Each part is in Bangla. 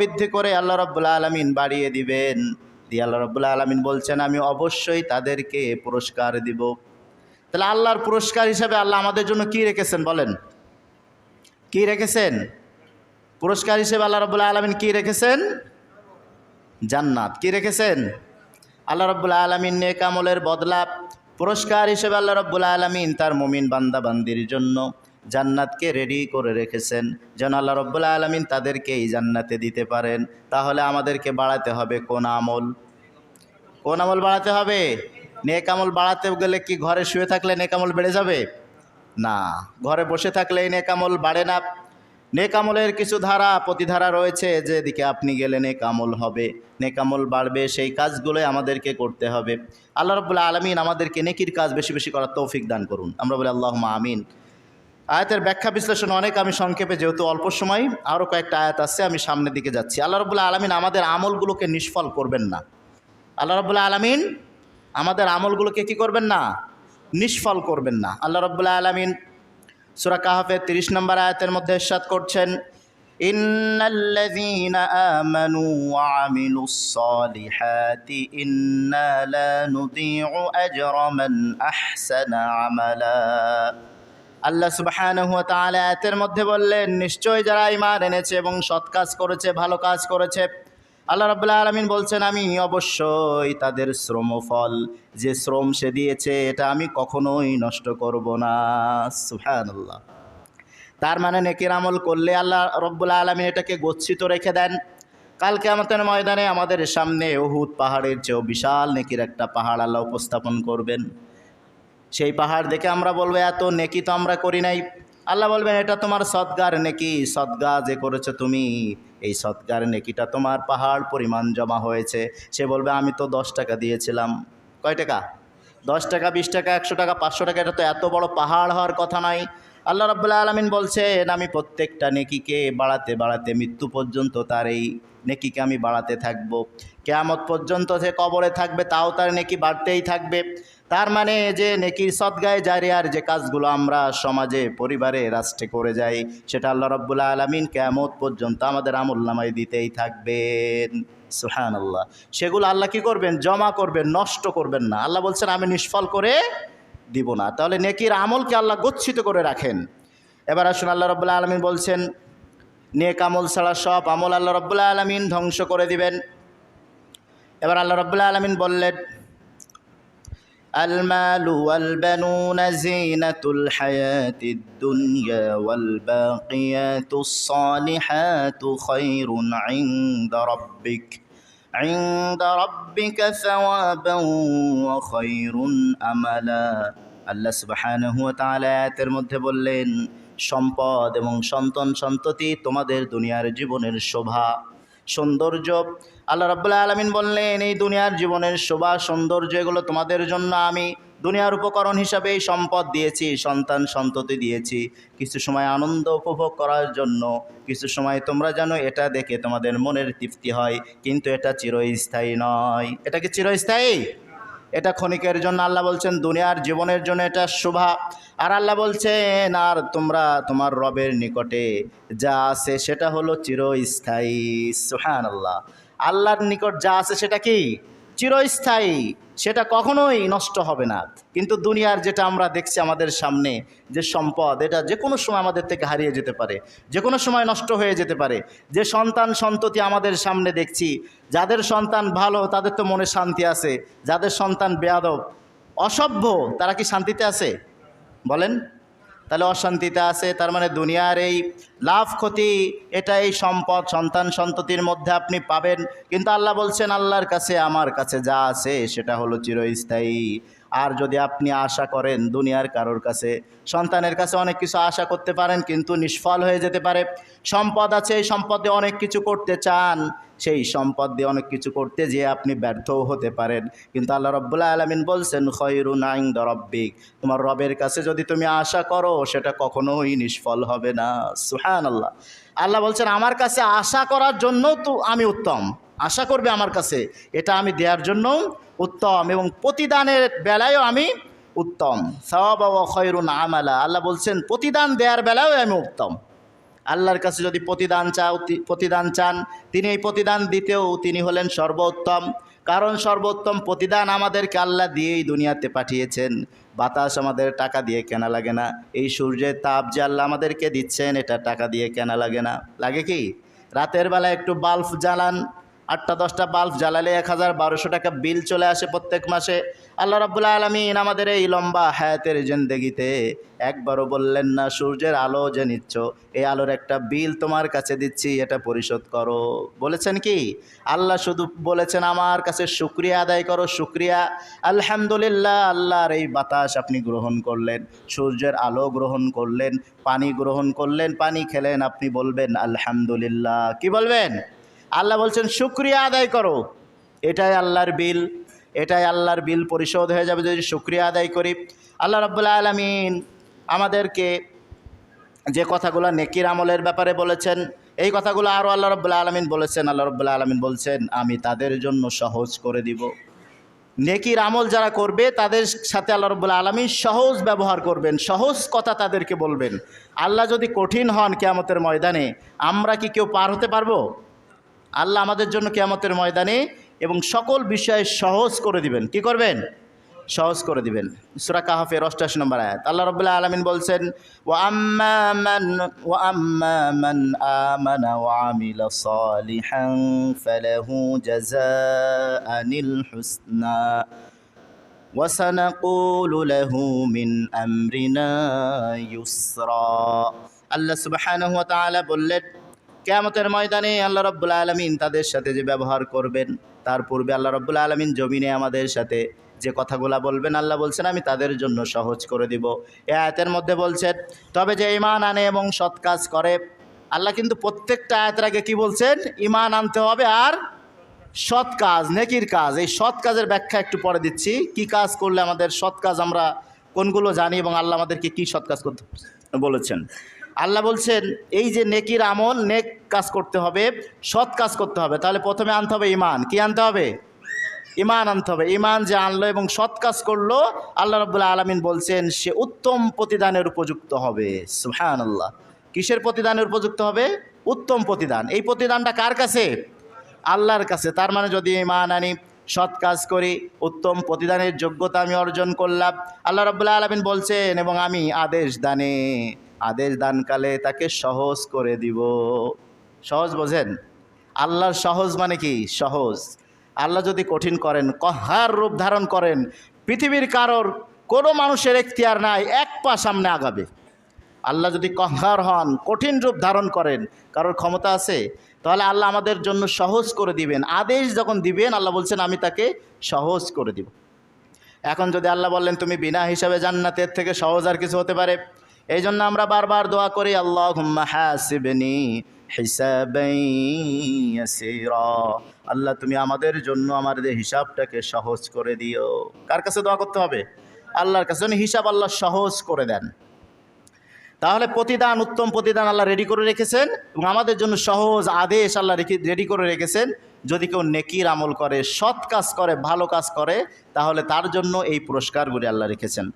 বৃদ্ধি করে আল্লাহ রব্বুল্লা আলমিন বাড়িয়ে দিবেন। দিয়ে আল্লাহ রব্বুল্লা আলমিন বলছেন, আমি অবশ্যই তাদেরকে পুরস্কার দিব। তাহলে আল্লাহর পুরস্কার হিসাবে আল্লাহ আমাদের জন্য কি রেখেছেন বলেন? কি রেখেছেন? পুরস্কার হিসেবে আল্লাহ রব্বুল্লা আলমিন কি রেখেছেন? জান্নাত। কি রেখেছেন? আল্লাহ রব্বুল্লা আলমিন নেক আমলের বদলা পুরস্কার হিসেবে আল্লাহ রব্বুল্লা আলমিন তার মুমিন বান্দা বান্দির জন্য জান্নাতকে রেডি করে রেখেছেন। যেন আল্লাহ রব্বুল্লা আলমিন তাদেরকে এই জান্নাতে দিতে পারেন। তাহলে আমাদেরকে বাড়াতে হবে কোন আমল? কোন আমল বাড়াতে হবে? নেক আমল বাড়াতে গেলে কি ঘরে শুয়ে থাকলে নেক আমল বেড়ে যাবে? না, ঘরে বসে থাকলে নেক আমল বাড়ে না। নেক আমলের কিছু ধারা, প্রতিধারা রয়েছে যেদিকে আপনি গেলে নেক আমল হবে। নেকামল বাড়বে, সেই কাজগুলোই আমাদেরকে করতে হবে। আল্লাহ রবুল্লা আলমিন আমাদেরকে নেকির কাজ বেশি বেশি করার তৌফিক দান করুন। আমরা বলি আল্লাহ আমিন। আয়াতের ব্যাখ্যা বিশ্লেষণ অনেক আমি সংক্ষেপে, যেহেতু অল্প সময় আরও কয়েকটা আয়াত আছে, আমি সামনের দিকে যাচ্ছি। আল্লাহ রবুল্লা আলমিন আমাদের আমলগুলোকে নিষ্ফল করবেন না। আল্লাহ রবুল্লা আলমিন আমাদের আমলগুলোকে কি করবেন না? নিষ্ফল করবেন না। আল্লাহ রবুল্লা আলমিন সুরা কাহাফের তিরিশ নম্বর আয়াতের মধ্যে ইরশাদ করছেন আমালা। আল্লাহ সুবহানাহু ওয়া তাআলা আয়াতের মধ্যে বললেন নিশ্চয় যারা ঈমান এনেছে এবং সৎ কাজ করেছে, ভালো কাজ করেছে, আল্লাহ রাব্বুল আলামিন বলছেন, আমি অবশ্যই তাদের শ্রমফল, যে শ্রম সে দিয়েছে, এটা আমি কখনোই নষ্ট করব না। সুবহানাল্লাহ। তার মানে নেকির আমল করলে আল্লাহ রব্বুল আলমিন এটাকে গচ্ছিত রেখে দেন। কালকে আমাদের ময়দানে আমাদের সামনে ওহুদ পাহাড়ের চেয়েও বিশাল নেকির একটা পাহাড় আল্লাহ উপস্থাপন করবেন। সেই পাহাড় দেখে আমরা বলব, এত নেকি তো আমরা করি নাই। আল্লাহ বলবেন, এটা তোমার সৎগার নেকি, সৎগা যে করেছ তুমি, এই সৎগার নেকিটা তোমার পাহাড় পরিমাণ জমা হয়েছে। সে বলবে, আমি তো দশ টাকা দিয়েছিলাম। কয় টাকা? দশ টাকা, বিশ টাকা, একশো টাকা, পাঁচশো টাকা, এটা তো এত বড় পাহাড় হওয়ার কথা নয়। আল্লাহ রাব্বুল্লাহ আলমিন বলছেন, আমি প্রত্যেকটা নেকিকে বাড়াতে বাড়াতে মৃত্যু পর্যন্ত তার এই নেকিকে আমি বাড়াতে থাকব। কেয়ামত পর্যন্ত যে কবরে থাকবে, তাও তার নেকি বাড়তেই থাকবে। তার মানে যে নেকির সদ্গায় জারিয়ার যে কাজগুলো আমরা সমাজে, পরিবারে, রাষ্ট্রে করে যাই, সেটা আল্লাহ রব্বুল্লাহ আলমিন কেয়ামত পর্যন্ত আমাদের আমল নামায় দিতেই থাকবেন। সুহান আল্লাহ সেগুলো আল্লাহ কি করবেন? জমা করবেন, নষ্ট করবেন না। আল্লাহ বলছেন, আমি নিষ্ফল করে দিব না। তাহলে নেকির আমলকে আল্লাহ গচ্ছিত করে রাখেন। এবার আসুন, আল্লাহ রব্বুল্লাহ আলমিন বলছেন, নেক আমল ছাড়া সব আমল আল্লাহ রব্বুল্লাহ আলমিন ধ্বংস করে দিবেন। এবার আল্লাহ রব্বুল্লাহ আলমিন বললেন المال والبنون زينة الحياة الدنيا والباقيات الصالحات خير عند ربك عند ربك ثوابا وخير أملا আল্লাহ সুবহানাহু ওয়া তাআলা আয়াতের মধ্যে বললেন সম্পদ এবং সন্তান সন্ততি তোমাদের দুনিয়ার জীবনের শোভা সৌন্দর্য। আল্লাহ রাবুল্লাহ আলমিন বললেন, এই দুনিয়ার জীবনের শোভা, সৌন্দর্য, এগুলো তোমাদের জন্য আমি দুনিয়ার উপকরণ হিসাবে এই সম্পদ দিয়েছি, সন্তান সন্ততি দিয়েছি। কিছু সময় আনন্দ উপভোগ করার জন্য, কিছু সময় তোমরা জানো এটা দেখে তোমাদের মনের তৃপ্তি হয়, কিন্তু এটা চিরস্থায়ী নয়। এটা কি চিরস্থায়ী? এটা ক্ষণিকের জন্য আল্লাহ বলছেন, দুনিয়ার জীবনের জন্য এটা শোভা। আর আল্লাহ বলছেন, আর তোমরা তোমার রবের নিকটে যা আছে সেটা হলো চিরস্থায়ী। সুহান আল্লাহ আল্লাহর নিকট যা আছে সেটা কি? চিরস্থায়ী। সেটা কখনোই নষ্ট হবে না। কিন্তু দুনিয়ার যেটা আমরা দেখছি আমাদের সামনে, যে সম্পদ, এটা যে কোনো সময় আমাদের থেকে হারিয়ে যেতে পারে যে কোনো সময় নষ্ট হয়ে যেতে পারে। যে সন্তান সন্ততি আমাদের সামনে দেখছি, যাদের সন্তান ভালো, তাদের তো মনে শান্তি আছে, যাদের সন্তান বেয়াদব, অসভ্য, তারা কি শান্তিতে আছে? বলেন। তাহলে অশান্তিতে আছে, তার মানে দুনিয়ার এই লাভ ক্ষতি এটা এই সম্পদ, সন্তান সন্ততির মধ্যে আপনি পাবেন। কিন্তু আল্লাহ বলছেন, আল্লাহর কাছে, আমার কাছে যা আছে, সেটা হলো চিরস্থায়ী। আর যদি আপনি আশা করেন দুনিয়ার কারোর কাছে, সন্তানের কাছে অনেক কিছু আশা করতে পারেন কিন্তু নিষ্ফল হয়ে যেতে পারে। সম্পদ আছে, এই সম্পদ অনেক কিছু করতে চান, সেই সম্পদ দিয়ে অনেক কিছু করতে যেয়ে আপনি ব্যর্থও হতে পারেন। কিন্তু আল্লাহ রব্বুল্লাহ আলমিন বলছেন, খয়রুন আইন রব্বিক। তোমার রবের কাছে যদি তুমি আশা করো, সেটা কখনোই নিষ্ফল হবে না। সুহান আল্লাহ আল্লাহ বলছেন, আমার কাছে আশা করার জন্য তো আমি উত্তম। আশা করবে আমার কাছে। এটা আমি দেওয়ার জন্য উত্তম এবং প্রতিদানের বেলায়ও আমি উত্তম। সওয়াব খয়রুন আমালা। আল্লাহ বলছেন, প্রতিদান দেওয়ার বেলায়ও আমি উত্তম। আল্লাহর কাছে যদি প্রতিদান চাও প্রতিদান চান, তিনি এই প্রতিদান দিতেও তিনি হলেন সর্বোত্তম। কারণ সর্বোত্তম প্রতিদান আমাদেরকে আল্লাহ দিয়েই দুনিয়াতে পাঠিয়েছেন। বাতাস আমাদের টাকা দিয়ে কেনা লাগে না। এই সূর্যের তাপ যে আল্লাহ আমাদেরকে দিচ্ছেন, এটা টাকা দিয়ে কেনা লাগে না। লাগে কি? রাতের বেলা একটু বাল্ব জ্বালান আটটা, দশটা বাল্ব জ্বালালে এক হাজার বারোশো টাকা বিল চলে আসে প্রত্যেক মাসে। আল্লাহ রাবুল্লাহ আলমিন আমাদের এই লম্বা হায়াতের জিন্দগিতে একবারও বললেন না, সূর্যের আলো যে নিচ্ছ, এই আলোর একটা বিল তোমার কাছে দিচ্ছি, এটা পরিশোধ করো। বলেছেন কি? আল্লাহ শুধু বলেছেন, আমার কাছে শুক্রিয়া আদায় করো, শুক্রিয়া। আলহামদুলিল্লাহ, আল্লাহর এই বাতাস আপনি গ্রহণ করলেন, সূর্যের আলো গ্রহণ করলেন, পানি গ্রহণ করলেন, পানি খেলেন, আপনি বলবেন, আলহামদুলিল্লাহ। কি বলবেন? আল্লাহ বলছেন, শুক্রিয়া আদায় করো। এটাই আল্লাহর বিল, এটাই আল্লাহর বিল পরিশোধ হয়ে যাবে যদি শুক্রিয়া আদায় করি। আল্লাহ রব্বুল্লা আলমিন আমাদেরকে যে কথাগুলো নেকির আমলের ব্যাপারে বলেছেন, এই কথাগুলো আরও আল্লাহ রব্বুল্লা আলমিন বলেছেন। আল্লাহ রব্বুল্লা আলমিন বলছেন, আমি তাদের জন্য সহজ করে দিব। নেকির আমল যারা করবে, তাদের সাথে আল্লাহ রব্বুল্লা আলমী সহজ ব্যবহার করবেন, সহজ কথা তাদেরকে বলবেন। আল্লাহ যদি কঠিন হন কেয়ামতের ময়দানে, আমরা কি কেউ পার হতে পারব? আল্লাহ আমাদের জন্য কেয়ামতের ময়দানে এবং সকল বিষয়ে সহজ করে দিবেন কি করবেন সহজ করে দিবেন সুরা কাহাফের অষ্টাশি নম্বর আয়াত আল্লাহ রবুল্লাহ আলমিন বলছেন ও আম্মান ও আম্মান আমানা ও আমিল সালিহান ফালাহু জাযাআনিল হুসনা وسنقول له من أمرنا يسرا আল্লাহ সুবহানাহু ওয়া তাআলা বললেন কেয়ামতের ময়দানে আল্লাহ রব্বুল আলমিন তাদের সাথে যে ব্যবহার করবেন, তার পূর্বে আল্লাহ রব্বুল আলমিন জমিনে আমাদের সাথে যে কথাগুলা বলবেন, আল্লাহ বলছেন, আমি তাদের জন্য সহজ করে দিব। এ আয়াতের মধ্যে বলছেন, তবে যে ইমান আনে এবং সৎ কাজ করে, আল্লাহ কিন্তু প্রত্যেকটা আয়াতের আগে কি বলছেন? ইমান আনতে হবে আর সৎ কাজ, নেকির কাজ। এই সৎ কাজের ব্যাখ্যা একটু পরে দিচ্ছি, কি কাজ করলে আমাদের সৎ কাজ আমরা কোনগুলো জানি এবং আল্লাহ আমাদেরকে কি সৎ কাজ করতে বলেছেন? আল্লাহ বলছেন, এই যে নেকির আমল, নেক কাজ করতে হবে, সৎ কাজ করতে হবে। তাহলে প্রথমে আনতে হবে ইমান কি আনতে হবে? ইমান আনতে হবে। ইমান যে আনলো এবং সৎ কাজ করল, আল্লাহ রবুল্লাহ আলমিন বলছেন, সে উত্তম প্রতিদানের উপযুক্ত হবে। সুহান আল্লাহ কিসের প্রতিদানের উপযুক্ত হবে? উত্তম প্রতিদান। এই প্রতিদানটা কার কাছে? আল্লাহর কাছে। তার মানে যদি ইমান আনি, সৎ কাজ করি, উত্তম প্রতিদানের যোগ্যতা আমি অর্জন করলাম, আল্লাহ রব্বুল্লাহ আলমিন বলছেন, এবং আমি আদেশ দানে। আদেশ দানকালে তাকে সহজ করে দিব। সহজ বোঝেন? আল্লাহর সহজ মানে কি? সহজ। আল্লাহ যদি কঠিন করেন, কহার রূপ ধারণ করেন, পৃথিবীর কারোর কোনো মানুষের এখতিয়ার নাই, এক পা সামনে আগাবে। আল্লাহ যদি কহার হন, কঠিন রূপ ধারণ করেন, কারোর ক্ষমতা আছে? তাহলে আল্লাহ আমাদের জন্য সহজ করে দিবেন। আদেশ যখন দিবেন, আল্লাহ বলছেন, আমি তাকে সহজ করে দিব। এখন যদি আল্লাহ বললেন তুমি বিনা হিসাবে জান্নাতের থেকে সহজ আর কিছু হতে পারে? এই জন্য আমরা বারবার দোয়া করি আল্লাহ হাসিবনি হিসাবাইয়াসিরা আল্লাহ, তুমি আমাদের জন্য আমাদের হিসাবটাকে সহজ করে দিও। কার কাছে দোয়া করতে হবে? আল্লাহর কাছে। হিসাব আল্লাহ সহজ করে দেন। তাহলে প্রতিদান, উত্তম প্রতিদান আল্লাহ রেডি করে রেখেছেন এবং আমাদের জন্য সহজ আদেশ আল্লাহ রেডি করে রেখেছেন। যদি কেউ নেকির আমল করে, সৎ কাজ করে, ভালো কাজ করে, তাহলে তার জন্য এই পুরস্কারগুলি আল্লাহ রেখেছেন।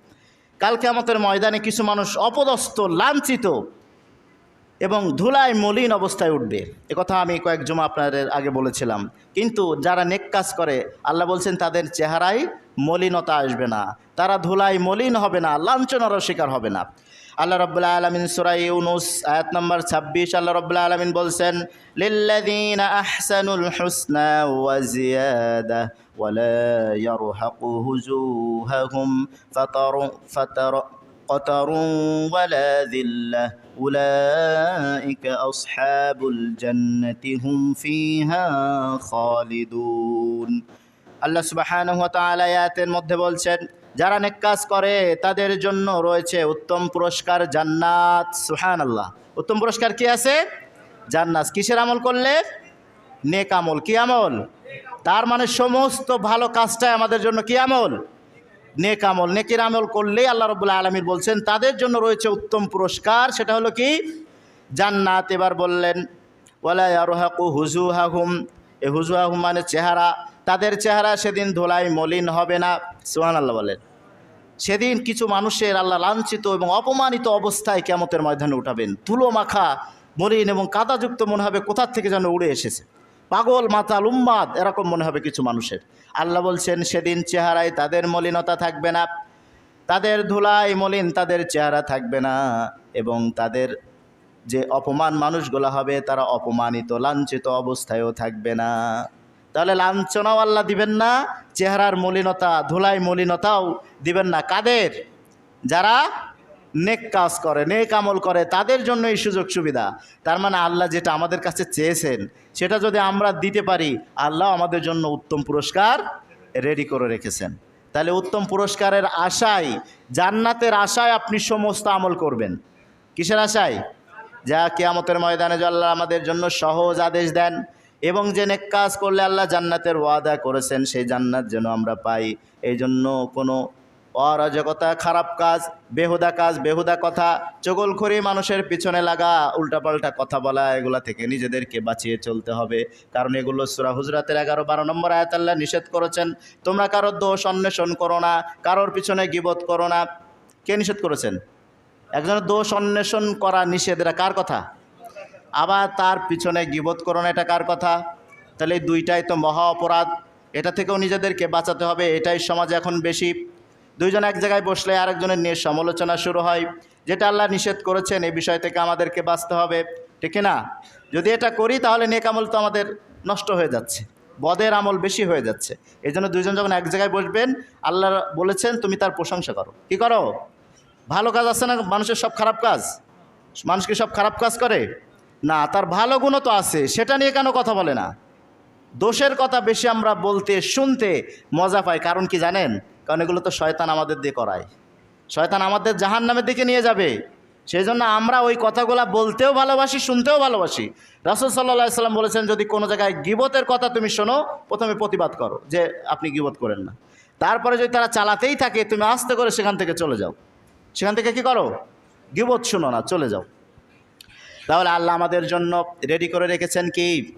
কালকে আমাদের ময়দানে কিছু মানুষ অপদস্থ, লাঞ্ছিত এবং ধুলায় মলিন অবস্থায় উঠবে। কথা আমি কয়েক জমা আপনাদের আগে বলেছিলাম। কিন্তু যারা নেক কাজ করে, আল্লাহ বলছেন তাদের চেহারায় মলিনতা আসবে না তারা ধুলায় মলিন হবে না লাঞ্ছনারও শিকার হবে না আল্লাহ রব্বুল্লাহ আলমিন সুরাই ইউনুস আয়াত নম্বর ছাব্বিশ আল্লাহ রব্বুল্লাহ আলমিন বলছেন লিল্লাযীন আহসানুল হুসনা ওয়া জিয়াদা ولا يرهق وجوههم فطر فطر قطر ولا ذلة أولئك أصحاب الجنة هم فيها خالدون আল্লাহ সুবাহানহু ওয়া তাআলা মধ্যে বলছেন, যারা নেক কাজ করে, তাদের জন্য রয়েছে উত্তম পুরস্কার জান্নাত। সুহান আল্লাহ উত্তম পুরস্কার কি আছে? জান্নাত। কিসের আমল করলে? নেক আমল। কি আমল? তার মানে সমস্ত ভালো কাজটাই আমাদের জন্য কি আমল? নেক আমল। নেকের আমল করলেই আল্লাহ রবুল্লাহ আলমীর বলছেন, তাদের জন্য রয়েছে উত্তম পুরস্কার, সেটা হলো কি? জান্নাত। এবার বললেন, ওয়ালা আরোহাকু হুজু হাহুম এ হুজু হাহুম মানে চেহারা। তাদের চেহারা সেদিন ধোলাই মলিন হবে না সুহান আল্লাহ বলেন। সেদিন কিছু মানুষের আল্লাহ লাঞ্ছিত এবং অপমানিত অবস্থায় কেমতের ময়দানে উঠাবেন। ধুলো মাখা, মলিন এবং কাদাযুক্ত মনে হবে কোথার থেকে যেন উড়ে এসেছে। পাগল, মাতাল, উম্মাদ, এরকম মনে হবে কিছু মানুষের। আল্লাহ বলছেন, সেদিন চেহারায় তাদের মলিনতা থাকবে না, তাদের ধুলাই মলিন তাদের চেহারা থাকবে না এবং তাদের যে অপমান মানুষগুলো হবে, তারা অপমানিত, লাঞ্ছিত অবস্থায়ও থাকবে না। তাহলে লাঞ্ছনাও আল্লাহ দিবেন না, চেহারার মলিনতা ধুলাই মলিনতাও দিবেন না। কাদের? যারা নেক কাজ করে, নেক আমল করে, তাদের জন্য এই সুযোগ সুবিধা। তার মানে আল্লাহ যেটা আমাদের কাছে চেয়েছেন, সেটা যদি আমরা দিতে পারি, আল্লাহ আমাদের জন্য উত্তম পুরস্কার রেডি করে রেখেছেন। তাহলে উত্তম পুরস্কারের আশায়, জান্নাতের আশায় আপনি সমস্ত আমল করবেন। কিসের আশায়? যা কেয়ামতের ময়দানে যে আল্লাহ আমাদের জন্য সহজ আদেশ দেন এবং যে নেক কাজ করলে আল্লাহ জান্নাতের ওয়াদা করেছেন, সেই জান্নাত যেন আমরা পাই। এই জন্য কোনো অরাজকতা, খারাপ কাজ, বেহুদা কাজ, বেহুদা কথা চগলখড়ি মানুষের পিছনে লাগা, উল্টাপাল্টা কথা বলা, এগুলা থেকে নিজেদেরকে বাঁচিয়ে চলতে হবে। কারণ এগুলো সুরা হুজরাতের এগারো বারো নম্বর আয়াত আল্লাহ নিষেধ করেছেন। তোমরা কারোর দোষ অন্বেষণ করো না, কারোর পিছনে গিবত করো না। কে নিষেধ করেছেন? একজনের দোষ অন্বেষণ করা নিষেধ কার কথা? আবার তার পিছনে গিবত করো না এটা কার কথা? তাহলে দুইটাই তো মহা অপরাধ। এটা থেকেও নিজেদেরকে বাঁচাতে হবে, এটাই সমাজ এখন বেশি। দুইজন এক জায়গায় বসলে আরেকজনের নিয়ে সমালোচনা শুরু হয়, যেটা আল্লাহ নিষেধ করেছেন, এই বিষয় থেকে আমাদেরকে বাঁচতে হবে, ঠিক না? যদি এটা করি, তাহলে নেক আমল তো আমাদের নষ্ট হয়ে যাচ্ছে, বদের আমল বেশি হয়ে যাচ্ছে। এই জন্য দুইজন যখন এক জায়গায় বসবেন, আল্লাহ বলেছেন, তুমি তার প্রশংসা করো। কি করো? ভালো কাজ আছে না মানুষের সব খারাপ কাজ? মানুষ কি সব খারাপ কাজ করে? না, তার ভালো গুণও তো আছে, সেটা নিয়ে কেন কথা বলে না? দোষের কথা বেশি আমরা বলতে, শুনতে মজা পাই, কারণ কি জানেন? কারণ এগুলো তো শয়তান আমাদের দিয়ে করায়। শয়তান আমাদের জাহান নামের দিকে নিয়ে যাবে। সেই জন্য আমরা ওই কথাগুলো বলতেও ভালোবাসি, শুনতেও ভালোবাসি। রাসুল সাল্লাহ সাল্লাম বলেছেন, যদি কোনো জায়গায় গিবতের কথা তুমি শোনো, প্রথমে প্রতিবাদ করো যে আপনি গিবত করেন না। তারপরে যদি তারা চালাতেই থাকে, তুমি আস্তে করে সেখান থেকে চলে যাও। সেখান থেকে কি করো? গিবত শুনো না, চলে যাও। তাহলে আল্লাহ আমাদের জন্য রেডি করে রেখেছেন কি?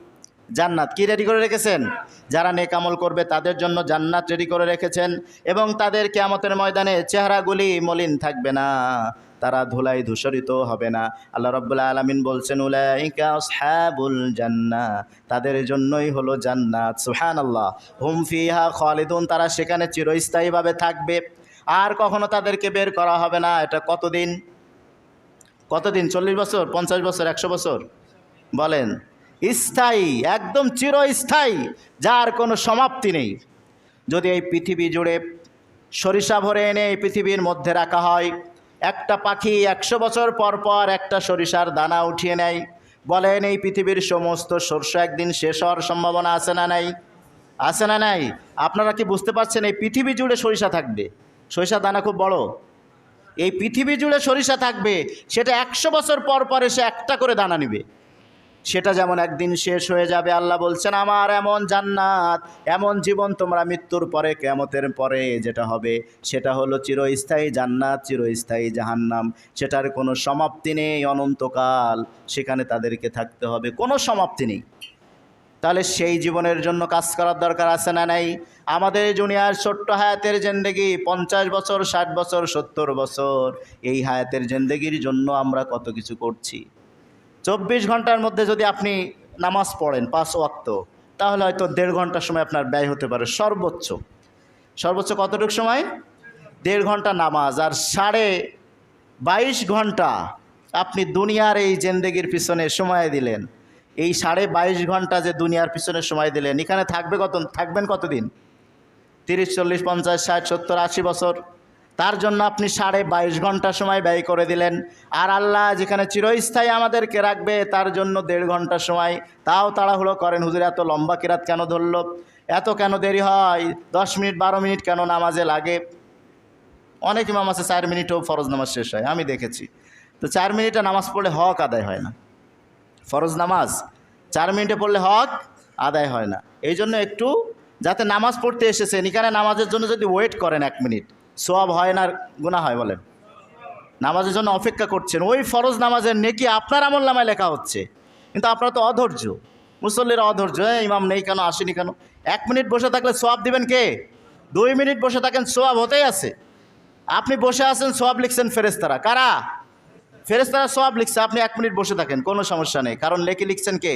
জান্নাত। কি রেডি করে রেখেছেন? যারা নেকামল করবে তাদের জন্য জান্নাত রেডি করে রেখেছেন এবং তাদের কেয়ামতের ময়দানে চেহারাগুলি মলিন থাকবে না। তারা ধুলাই ধূসরিত হবে না। আল্লাহ রব্বুল্লা আলমিন বলছেন, উলাইকা আসহাবুল জান্না। তাদের জন্যই হলো জান্নাত। সুহান আল্লাহ হুম ফিহা খালিদুন। তারা সেখানে চিরস্থায়ীভাবে থাকবে। আর কখনো তাদেরকে বের করা হবে না। এটা কতদিন? কতদিন? চল্লিশ বছর? পঞ্চাশ বছর? একশো বছর? বলেন। স্থায়ী, একদম চিরস্থায়ী, যার কোনো সমাপ্তি নেই। যদি এই পৃথিবী জুড়ে সরিষা ভরে এনে এই পৃথিবীর মধ্যে রাখা হয়, একটা পাখি একশো বছর পর পর একটা সরিষার দানা উঠিয়ে নেয়। বলেন, এই পৃথিবীর সমস্ত শস্য একদিন শেষ হওয়ার সম্ভাবনা আছে না নাই? আছে না নাই? আপনারা কি বুঝতে পারছেন এই পৃথিবী জুড়ে সরিষা থাকবে? সরিষা দানা খুব বড়। এই পৃথিবী জুড়ে সরিষা থাকবে, সেটা একশো বছর পর পর এসে একটা করে দানা নিবে। সেটা যেমন একদিন শেষ হয়ে যাবে, আল্লাহ বলছেন, আমার এমন জান্নাত, এমন জীবন তোমরা মৃত্যুর পরে কেমতের পরে যেটা হবে, সেটা হলো চিরস্থায়ী জান্নাত, চিরস্থায়ী জাহান্নাম। সেটার কোনো সমাপ্তি নেই অনন্তকাল। সেখানে তাদেরকে থাকতে হবে। কোনো সমাপ্তি নেই। তাহলে সেই জীবনের জন্য কাজ করার দরকার আছে না নাই? আমাদের জুনিয়ার ছোট্ট হায়াতের জেন্দেগি পঞ্চাশ বছর, ষাট বছর, সত্তর বছর, এই হায়াতের জেন্দেগির জন্য আমরা কত কিছু করছি। চব্বিশ ঘণ্টার মধ্যে যদি আপনি নামাজ পড়েন পাঁচ ওয়াক্ত, তাহলে হয়তো দেড় ঘণ্টার সময় আপনার ব্যয় হতে পারে, সর্বোচ্চ। সর্বোচ্চ কতটুকু সময়? দেড় ঘণ্টা নামাজ, আর সাড়ে বাইশ ঘণ্টা আপনি দুনিয়ার এই জেন্দেগির পিছনে সময় দিলেন। এই সাড়ে বাইশ ঘণ্টা যে দুনিয়ার পিছনে সময় দিলেন, এখানে থাকবে কত, থাকবেন কতদিন? তিরিশ, চল্লিশ, পঞ্চাশ, ষাট, সত্তর, আশি বছর। তার জন্য আপনি সাড়ে বাইশ ঘণ্টা সময় ব্যয় করে দিলেন। আর আল্লাহ যেখানে চিরস্থায়ী আমাদেরকে রাখবে, তার জন্য দেড় ঘণ্টা সময় তাও তাড়াহুড়ো করেন। হুজুর, এত লম্বা কিরাত কেন ধরলো? এত কেন দেরি হয়? দশ মিনিট, বারো মিনিট কেন নামাজে লাগে? অনেক ইমাম আছে, চার মিনিটও ফরজ নামাজ শেষ হয়। আমি দেখেছি। তো চার মিনিটে নামাজ পড়লে হক আদায় হয় না। ফরজ নামাজ। চার মিনিটে পড়লে হক আদায় হয় না। এই জন্য একটু যাতে নামাজ পড়তে এসেছেন, এখানে নামাজের জন্য যদি ওয়েট করেন এক মিনিট সোয়াব হয় না গুণা হয় বলেন। নামাজের জন্য অপেক্ষা করছেন, ওই ফরজ নামাজের নেকি আপনার আমল নামায় লেখা হচ্ছে। কিন্তু আপনারা তো অধৈর্য, মুসল্লিরা অধৈর্য হ্যাঁ ইমাম নেই কেন, আসেনি কেন? এক মিনিট বসে থাকলে সোয়াব দিবেন কে? দুই মিনিট বসে থাকেন সোয়াব হতেই আছে। আপনি বসে আছেন সোয়াব লিখছেন ফেরেস্তারা কারা? ফেরেস্তারা সব লিখছে, আপনি এক মিনিট বসে থাকেন, কোনো সমস্যা নেই। কারণ লেখি লিখছেন কে?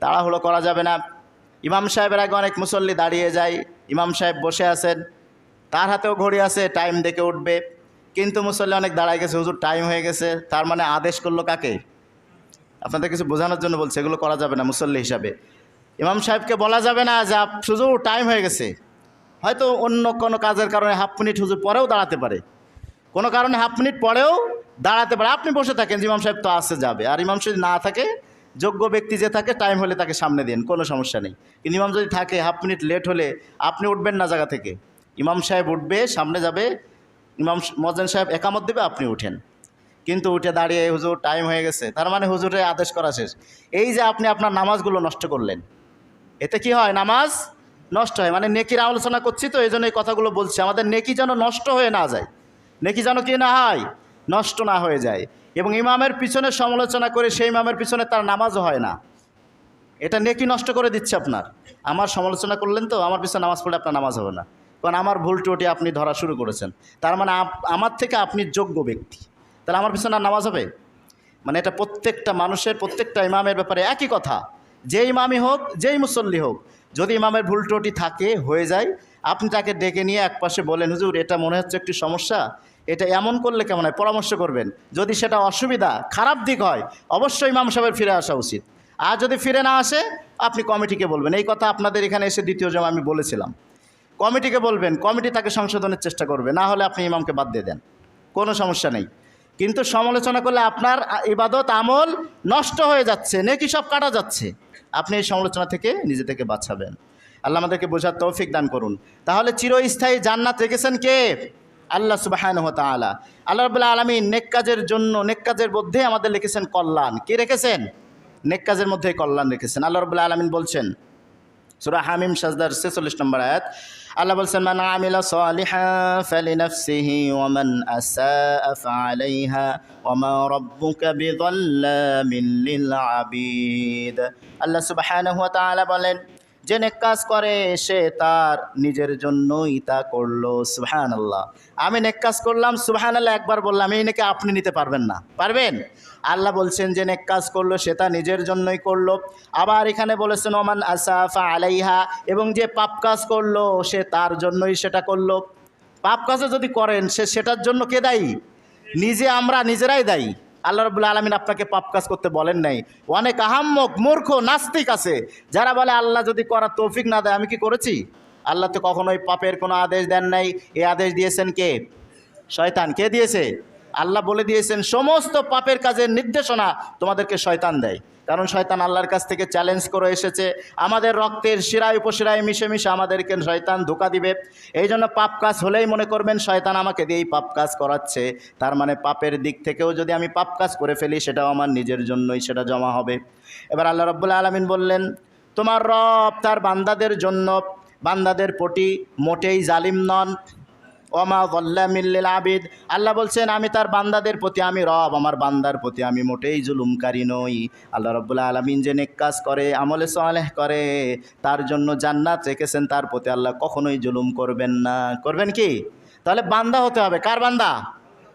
তাড়াহুড়ো করা যাবে না। ইমাম সাহেবের আগে অনেক মুসল্লি দাঁড়িয়ে যায়, ইমাম সাহেব বসে আছেন। তার হাতেও ঘড়ি আছে, টাইম দেখে উঠবে। কিন্তু মুসল্লি অনেক দাঁড়ায় গেছে, হুজুর, টাইম হয়ে গেছে। তার মানে আদেশ করল কাকে? আপনাদের কিছু বোঝানোর জন্য বলছে, এগুলো করা যাবে না মুসল্লি হিসাবে। ইমাম সাহেবকে বলা যাবে না যে হুজুর, টাইম হয়ে গেছে। হয়তো অন্য কোনো কাজের কারণে হাফ মিনিট হুজুর পরেও দাঁড়াতে পারে। কোনো কারণে হাফ মিনিট পরেও দাঁড়াতে পারে। আপনি বসে থাকেন, যে ইমাম সাহেব তো আসে যাবে। আর ইমাম সাহেব না থাকে, যোগ্য ব্যক্তি যে থাকে টাইম হলে তাকে সামনে দিন কোনো সমস্যা নেই। কিন্তু ইমাম যদি থাকে হাফ মিনিট লেট হলে আপনি উঠবেন না জায়গা থেকে। ইমাম সাহেব উঠবে, সামনে যাবে, ইমাম মজেন সাহেব একামত দেবে, আপনি উঠেন। কিন্তু উঠে দাঁড়িয়ে হুজুর টাইম হয়ে গেছে। তার মানে হুজুরের আদেশ করা শেষ। এই যে আপনি আপনার নামাজগুলো নষ্ট করলেন, এতে কি হয়? নামাজ নষ্ট হয়। মানে নেকির আলোচনা করছি তো, এই জন্য এই কথাগুলো বলছি। আমাদের নেকি যেন নষ্ট হয়ে না যায়। নেকি যেন কি না হয়, নষ্ট না হয়ে যায়। এবং ইমামের পিছনে সমালোচনা করে সেই ইমামের পিছনে তার নামাজও হয় না। এটা নেকি নষ্ট করে দিচ্ছে আপনার। আমার সমালোচনা করলেন তো, আমার পিছনে নামাজ পড়লে আপনার নামাজ হবে না। কারণ আমার ভুল ত্রুটি আপনি ধরা শুরু করেছেন। তার মানে আমার থেকে আপনি যোগ্য ব্যক্তি। তাহলে আমার পিছনে আর নামাজ হবে? মানে এটা প্রত্যেকটা মানুষের, প্রত্যেকটা ইমামের ব্যাপারে একই কথা। যে ইমামই হোক, যেই মুসল্লি হোক, যদি ইমামের ভুল ত্রুটি থাকে, হয়ে যায় আপনি তাকে ডেকে নিয়ে এক পাশে বলেন, হুজুর, এটা মনে হচ্ছে একটি সমস্যা। এটা এমন করলে কেমন হয়? পরামর্শ করবেন। যদি সেটা অসুবিধা, খারাপ দিক হয়, অবশ্যই ইমাম সাহেবের ফিরে আসা উচিত। আর যদি ফিরে না আসে, আপনি কমিটিকে বলবেন। এই কথা আপনাদের এখানে এসে দ্বিতীয় জমা আমি বলেছিলাম। কমিটিকে বলবেন, কমিটি তাকে সংশোধনের চেষ্টা করবে, না হলে আপনি ইমামকে বাদ দিয়ে দেন। কোনো সমস্যা নেই। কিন্তু সমালোচনা করলে আপনার ইবাদত, আমল নষ্ট হয়ে যাচ্ছে, নেকি সব কাটা যাচ্ছে। আপনি এই সমালোচনা থেকে নিজে থেকে বাঁচাবেন। আল্লাহ আমাদেরকে বোঝার তৌফিক দান করুন। তাহলে চিরস্থায়ী জান্নাত রেখেছেন কে? আল্লাহ সুবাহান তালা আল্লাহ রবুল্লাহ আলমী নেক কাজের জন্য, নেক কাজের মধ্যে আমাদের লিখেছেন কল্যাণ। কে রেখেছেন? নেক কাজের মধ্যে কল্যাণ রেখেছেন। আল্লাহ রবুল্লাহ আলমিন বলছেন, সুরা হামিম সাজদার ছেচল্লিশ নম্বর আয়াত, আল্লাহ বলছেন, মান আমিলা সালিহা ফালিনাফসিহি ওয়া মান আসাআ ফাআলাইহা ওয়া মা রাব্বুকা বিযাল্লামিন লিল আবিদ। আল্লাহ সুবহানাহু ওয়া তাআলা বলেন যে নেক কাজ করে, সে তার নিজের জন্যই তা করল সুবহান আল্লাহ আমি নেক কাজ করলাম সুবহান আল্লাহ একবার বললাম, এই নেকে আপনি নিতে পারবেন না। পারবেন? আল্লাহ বলছেন যে নেক কাজ করল, সে তা নিজের জন্যই করল। আবার এখানে বলেছেন, ওমান আসাফা আলাইহা এবং যে পাপ কাজ করল, সে তার জন্যই সেটা করল। পাপ কাজও যদি করেন, সে সেটার জন্য কে দায়ী? নিজে আমরা, নিজেরাই দায়ী। আল্লাহ রবুল্লা আলমিন আপনাকে পাপ কাজ করতে বলেন নাই। অনেক আহাম্মক, মূর্খ, নাস্তিক আছে। যারা বলে, আল্লাহ যদি করার তৌফিক না দেয়, আমি কি করেছি? আল্লাহ তো কখনোই পাপের কোনো আদেশ দেন নাই। এই আদেশ দিয়েছেন কে? শয়তান। কে দিয়েছে? আল্লাহ বলে দিয়েছেন, সমস্ত পাপের কাজের নির্দেশনা তোমাদেরকে শয়তান দেয়। কারণ শয়তান আল্লাহর কাছ থেকে চ্যালেঞ্জ করে এসেছে। আমাদের রক্তের শিরায় উপশিরায় মিশে মিশে আমাদেরকে শয়তান ধোকা দিবে। এই জন্য পাপ কাজ হলেই মনে করবেন শয়তান আমাকে দিয়েই পাপ কাজ করাচ্ছে। তার মানে পাপের দিক থেকেও যদি আমি পাপ কাজ করে ফেলি, সেটাও আমার নিজের জন্যই সেটা জমা হবে। এবার আল্লাহ রব্বুল্লা আলমিন বললেন, তোমার রব তার বান্দাদের জন্য, বান্দাদের প্রতি মোটেই জালিম নন। ওমা মিল্লিল আবিদ। আল্লাহ বলছেন, আমি তার বান্দাদের প্রতি, আমি রব, আমার বান্দার প্রতি আমি মোটেই জুলুমকারী নই। আল্লাহ রব্বুল্লাহ আলমিন যে কাজ করে, আমলে সালেহ করে, তার জন্য জান্নাত রেখেছেন, তার প্রতি আল্লাহ কখনোই জুলুম করবেন না। করবেন কি? তাহলে বান্দা হতে হবে। কার বান্দা?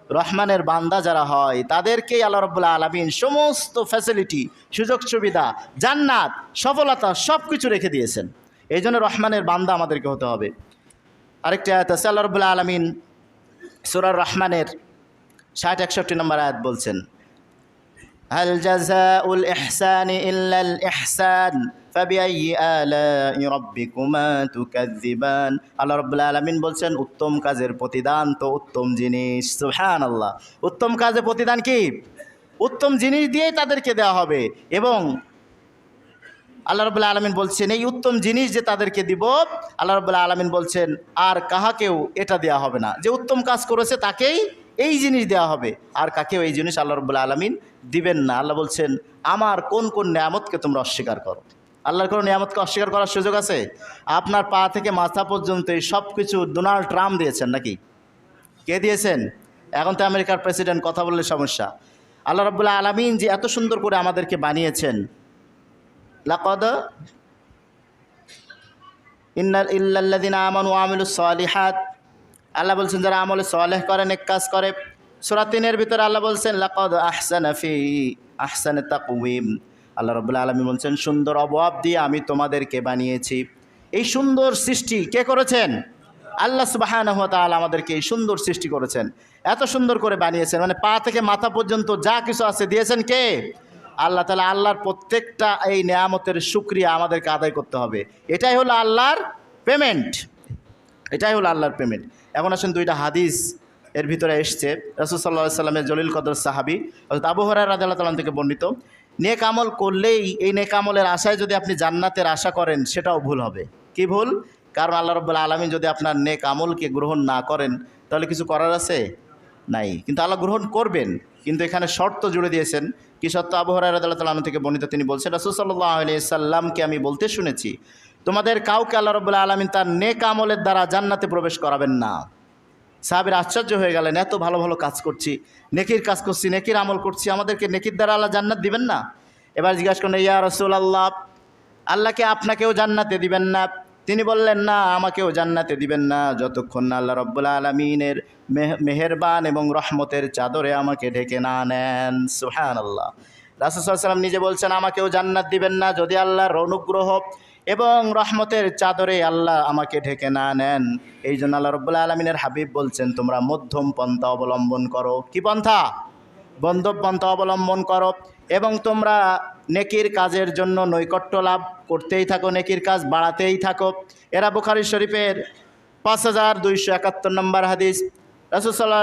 রহমানের বান্দা যারা হয়, তাদেরকেই আল্লাহ রব্বুল্লাহ আলমিন সমস্ত ফ্যাসিলিটি সুযোগ সুবিধা, জান্নাত, সফলতা সব কিছু রেখে দিয়েছেন। এই জন্য রহমানের বান্দা আমাদেরকে হতে হবে। আরেকটি আয়াত আছে আল্লাহ রবুল্লা আলমিন সুরার রহমানের ষাট একষট্টি নম্বর আয়াত বলছেন هل جزاء الإحسان إلا الإحسان فبأي آلاء ربكما تكذبان আল্লাহ রব্বুল্লা আলমিন বলছেন উত্তম কাজের প্রতিদান তো উত্তম জিনিস সুহান আল্লাহ উত্তম কাজের প্রতিদান কি উত্তম জিনিস দিয়েই তাদেরকে দেওয়া হবে এবং আল্লাহ রবুল্লা আলমিন বলছেন, এই উত্তম জিনিস যে তাদেরকে দিব, আল্লাহ রবুল্লা আলমিন বলছেন, আর কাহাকেও এটা দেওয়া হবে না। যে উত্তম কাজ করেছে তাকেই এই জিনিস দেওয়া হবে। আর কাকেও এই জিনিস আল্লাহ রবুল্লা আলমিন দিবেন না। আল্লাহ বলছেন, আমার কোন কোন নিয়ামতকে তোমরা অস্বীকার করো? আল্লাহর কোনো নিয়ামতকে অস্বীকার করার সুযোগ আছে? আপনার পা থেকে মাথা পর্যন্ত এই সব কিছু ডোনাল্ড ট্রাম্প দিয়েছেন নাকি? কে দিয়েছেন? এখন তো আমেরিকার প্রেসিডেন্ট, কথা বললে সমস্যা। আল্লাহ রবুল্লা আলমিন যে এত সুন্দর করে আমাদেরকে বানিয়েছেন লাকদ ইন্নাল ইল্লাল্লাযিনা আমানু আমিলুস সালিহাত। আল্লাহ বলছেন, যারা আমলে সালেহ করে, নেক কাজ করে, সূরা তিনের ভিতরে আল্লাহ বলছেন, লাকাদ আহসান ফি, আহসানে তাকওয়িম। আল্লাহ রাব্বুল আলামিন বলছেন, সুন্দর অবয়ব দিয়ে আমি তোমাদেরকে বানিয়েছি। এই সুন্দর সৃষ্টি কে করেছেন? আল্লাহ সুবাহানহ তাল আমাদেরকে এই সুন্দর সৃষ্টি করেছেন। এত সুন্দর করে বানিয়েছেন মানে পা থেকে মাথা পর্যন্ত যা কিছু আছে দিয়েছেন কে? আল্লাহ তালা আল্লাহর প্রত্যেকটা এই নেয়ামতের সুক্রিয়া আমাদেরকে আদায় করতে হবে। এটাই হলো আল্লাহর পেমেন্ট এটাই হলো আল্লাহর পেমেন্ট এখন আসেন দুইটা হাদিস এর ভিতরে এসছে। রসুল সাল্লাহ সাল্লামের জলিল কদর সাহাবি অর্থাৎ আবু হরার রাজা তালাম থেকে বর্ণিত, নেক আমল করলেই এই নেক আমলের আশায় যদি আপনি জান্নাতের আশা করেন, সেটাও ভুল হবে। কি ভুল? কারণ আল্লাহ রব্বুল্লা আলমী যদি আপনার নেক আমলকে গ্রহণ না করেন, তাহলে কিছু করার আছে? নাই। কিন্তু আল্লাহ গ্রহণ করবেন। কিন্তু এখানে শর্ত জুড়ে দিয়েছেন কি সত্য? রাজাল্লাহ তালাম থেকে বর্ণিত তিনি বলছেন, রসুল সাল্লাহ আলিয়া সাল্লামকে আমি বলতে শুনেছি, তোমাদের কাউকে আল্লাহ রব্বুল্লা আলমিন তার নেক আমলের দ্বারা জান্নাতে প্রবেশ করাবেন না। সাহাবের আশ্চর্য হয়ে গেলেন, এত ভালো ভালো কাজ করছি, নেকির কাজ করছি, নেকির আমল করছি, আমাদেরকে নেকির দ্বারা আল্লাহ জান্নাত দিবেন না? এবার জিজ্ঞাসা করলেন, ইয়া রসুল আল্লাহ আল্লাহকে আপনাকেও জান্নাতে দিবেন না? তিনি বললেন, না, আমাকেও জান্নাতে দিবেন না। যতক্ষণ না আল্লাহ রব্বুল আলমিনের মেহেরবান এবং রহমতের চাদরে আমাকে ঢেকে না নেন। সুহান আল্লাহ রাসুসাল্লাম নিজে বলছেন, আমাকেও জান্নাত দিবেন না যদি আল্লাহর অনুগ্রহ এবং রহমতের চাদরে আল্লাহ আমাকে ঢেকে না নেন। এই জন্য আল্লাহ রব্বুল্লা আলমিনের হাবিব বলছেন, তোমরা মধ্যম পন্থা অবলম্বন করো। কি পন্থা? বন্ধব পন্থা অবলম্বন করো এবং তোমরা নেকির কাজের জন্য নৈকট্য লাভ করতেই থাকো, নেকির কাজ বাড়াতেই থাকো। এরা বুখারি শরীফের পাঁচ হাজার দুইশো একাত্তর নম্বর হাদিস। রাসুসাল্লাহ